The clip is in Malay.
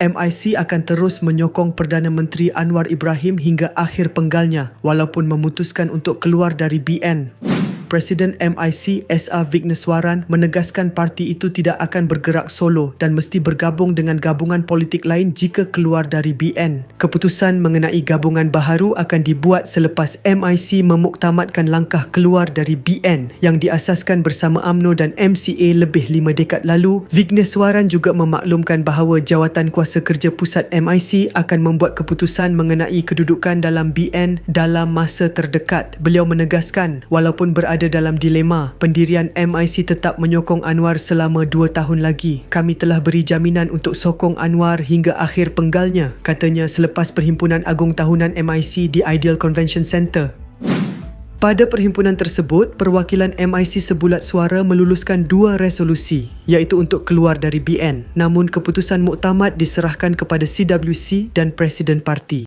MIC akan terus menyokong Perdana Menteri Anwar Ibrahim hingga akhir penggalnya walaupun memutuskan untuk keluar dari BN. Presiden MIC SR Vigneswaran menegaskan parti itu tidak akan bergerak solo dan mesti bergabung dengan gabungan politik lain jika keluar dari BN. Keputusan mengenai gabungan baharu akan dibuat selepas MIC memuktamadkan langkah keluar dari BN yang diasaskan bersama AMNO dan MCA lebih lima dekad lalu. Vigneswaran juga memaklumkan bahawa Jawatan Kuasa Kerja Pusat MIC akan membuat keputusan mengenai kedudukan dalam BN dalam masa terdekat. Beliau menegaskan walaupun berada berada dalam dilema, pendirian MIC tetap menyokong Anwar selama dua tahun lagi. Kami telah beri jaminan untuk sokong Anwar hingga akhir penggalnya, katanya selepas Perhimpunan Agung Tahunan MIC di Ideal Convention Centre. Pada perhimpunan tersebut, perwakilan MIC sebulat suara meluluskan dua resolusi iaitu untuk keluar dari BN. Namun keputusan muktamad diserahkan kepada CWC dan Presiden Parti.